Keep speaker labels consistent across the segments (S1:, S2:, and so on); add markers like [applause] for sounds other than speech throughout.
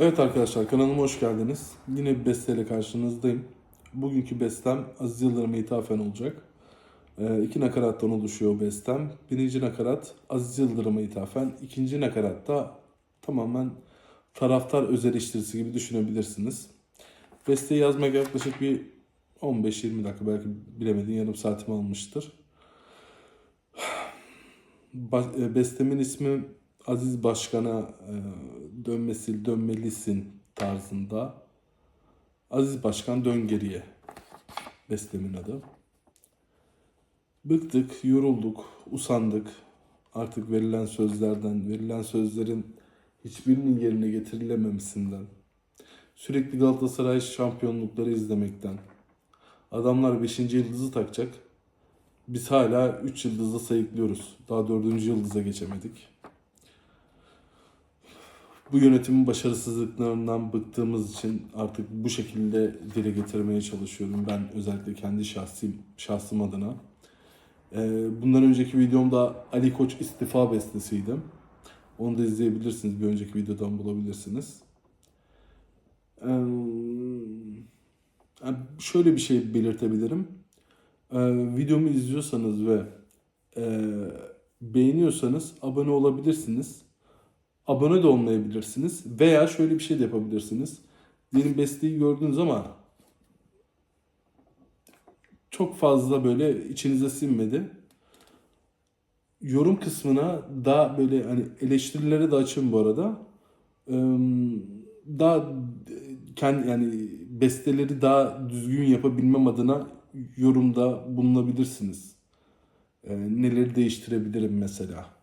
S1: Evet arkadaşlar kanalıma hoş geldiniz. Yine bir besteyle karşınızdayım. Bugünkü bestem Aziz Yıldırım'a ithafen olacak. Ee, iki nakarattan oluşuyor bestem. Birinci nakarat Aziz Yıldırım'a ithafen. İkinci nakarat da tamamen taraftar öz eleştirisi gibi düşünebilirsiniz. Besteyi yazmak yaklaşık bir 15-20 dakika belki bilemedin yarım saatimi almıştır. [sighs] E, Bestemin ismi Aziz Başkan'a e, dönmesi dönmelisin tarzında. Aziz Başkan dön geriye. Bestemin adı. Bıktık, yorulduk, usandık. Artık verilen sözlerden, verilen sözlerin hiçbirinin yerine getirilememesinden. Sürekli Galatasaray şampiyonlukları izlemekten. Adamlar 5. yıldızı takacak. Biz hala 3 yıldızda sayıklıyoruz. Daha 4. yıldıza geçemedik. Bu yönetimin başarısızlıklarından bıktığımız için artık bu şekilde dile getirmeye çalışıyorum. Ben özellikle kendi şahsim, şahsım adına. Ee, bundan önceki videomda Ali Koç istifa bestesiydi. Onu da izleyebilirsiniz. Bir önceki videodan bulabilirsiniz. Ee, şöyle bir şey belirtebilirim. Ee, videomu izliyorsanız ve e, beğeniyorsanız abone olabilirsiniz. Abone de olmayabilirsiniz. Veya şöyle bir şey de yapabilirsiniz. Diyelim besteyi gördünüz ama çok fazla böyle içinize sinmedi. Yorum kısmına daha böyle hani eleştirilere de açın bu arada. Daha kendi yani besteleri daha düzgün yapabilmem adına yorumda bulunabilirsiniz. Neleri değiştirebilirim mesela.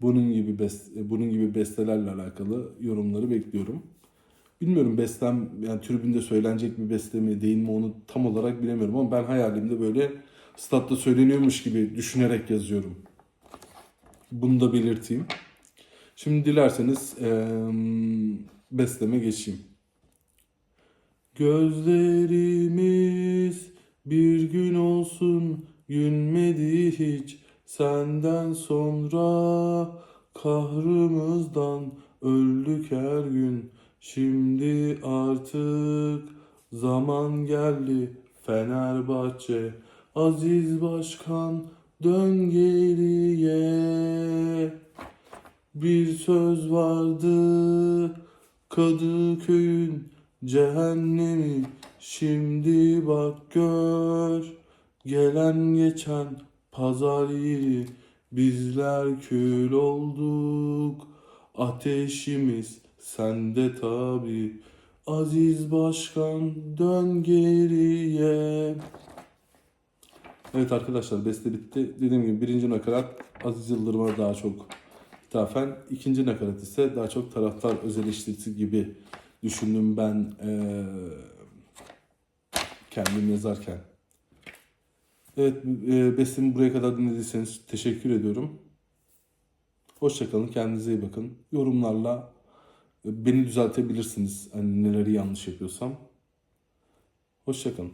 S1: Bunun gibi best, bunun gibi bestelerle alakalı yorumları bekliyorum. Bilmiyorum bestem yani tribünde söylenecek bir beste mi değil mi onu tam olarak bilemiyorum ama ben hayalimde böyle statta söyleniyormuş gibi düşünerek yazıyorum. Bunu da belirteyim. Şimdi dilerseniz eee besteme geçeyim. Gözlerimiz bir gün olsun gülmedi hiç senden sonra kahrımızdan öldük her gün. Şimdi artık zaman geldi Fenerbahçe. Aziz Başkan dön geriye. Bir söz vardı Kadıköy'ün cehennemi. Şimdi bak gör Gelen geçen pazar yeri Bizler kül olduk Ateşimiz sende tabi Aziz Başkan dön geriye Evet arkadaşlar beste bitti. Dediğim gibi birinci nakarat Aziz Yıldırım'a daha çok ithafen. ikinci nakarat ise daha çok taraftar öz eleştirisi gibi düşündüm ben eee, kendim yazarken. Evet e, bestemi buraya kadar dinlediyseniz teşekkür ediyorum. Hoşçakalın, kendinize iyi bakın. Yorumlarla e, beni düzeltebilirsiniz hani neleri yanlış yapıyorsam. Hoşçakalın.